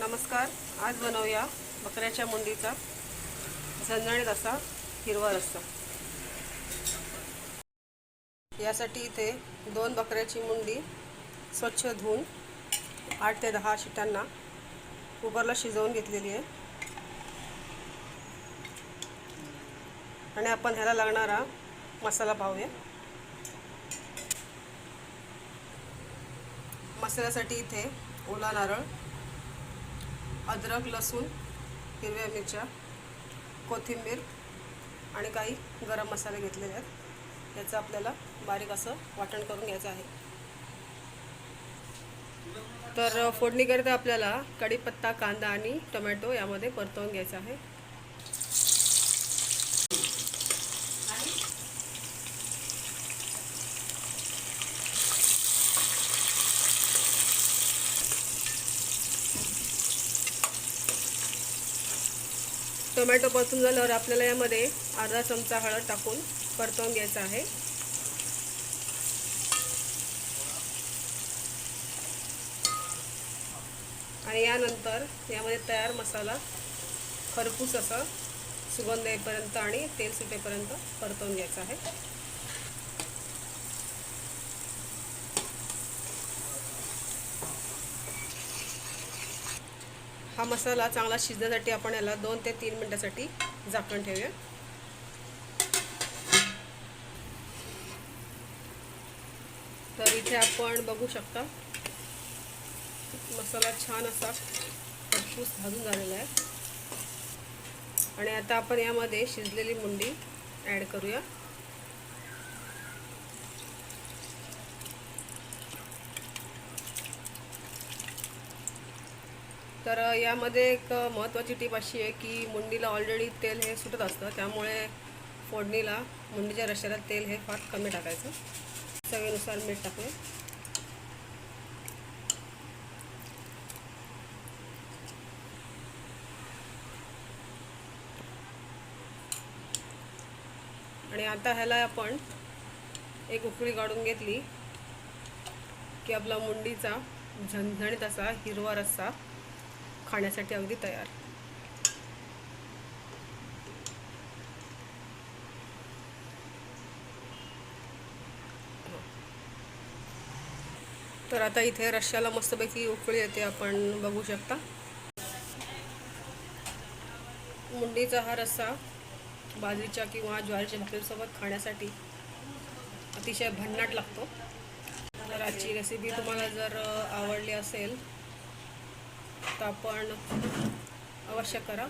नमस्कार आज बनवूया बकऱ्याच्या मुंडीचा झणझणीत असा हिरवा रस्सा. यासाठी इथे दोन बकऱ्याची मुंडी स्वच्छ धुवून आठ ते दहा शिटांना कुकरला शिजवून घेतलेली आहे. आणि आपण ह्याला लागणारा मसाला पाहूया. मसाल्यासाठी इथे ओला नारळ अद्रक लसूण हिरव्या मिरच्या कोथिंबीर आणि काही गरम मसाले घेतलेले आहेत. याचं आपल्याला बारीक असं वाटण करून घ्यायचं आहे. तर फोडणीकरिता आपल्याला कढीपत्ता कांदा आणि टोमॅटो यामध्ये परतवून घ्यायचं आहे. टोमॅटो परतून झाल्यावर आपल्याला यामध्ये अर्धा चमचा हळद टाकून परतवून घ्यायचं आहे. आणि यानंतर यामध्ये तयार मसाला खरपूस असा सुगंध येईपर्यंत आणि तेल सुटेपर्यंत परतवून घ्यायचं आहे. हा मसाला चांगला शिजण्यासाठी आपण याला दोन ते तीन मिनटासाठी झाकण ठेवूया. तर इथे आपण बघू शकता मसाला छान असा खरपूस भाजून झालेला आहे. आणि आता आपण यामध्ये शिजलेली मुंडी ॲड करूया. तर यामध्ये एक महत्त्वाची टीप अशी आहे की मुंडीला ऑलरेडी तेल हे सुटत असतं त्यामुळे फोडणीला मुंडीच्या रश्याला तेल हे फार कमी टाकायचं. चवीनुसार मीठ टाकूया आणि आता ह्याला आपण एक उकळी काढून घेतली की आपला मुंडीचा झणझणीत असा हिरवा रस्सा खाण्यासाठी अगदी तयार. तर आता इथे रश्याला मस्तपैकी उकळी येते आपण बघू शकता. मुंडीचा हा रस्सा बाजरीच्या किंवा ज्वारीच्या भाकरीसोबत खाण्यासाठी अतिशय भन्नाट लागतो. तर आजची रेसिपी तुम्हाला जर आवडली असेल तर आपण अवश्य करा.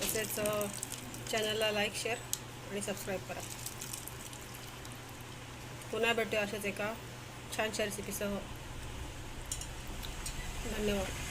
तसेच चॅनलला लाईक शेअर आणि सबस्क्राईब करा. पुन्हा भेटूया अशाच एका छानशा रेसिपीसह धन्यवाद.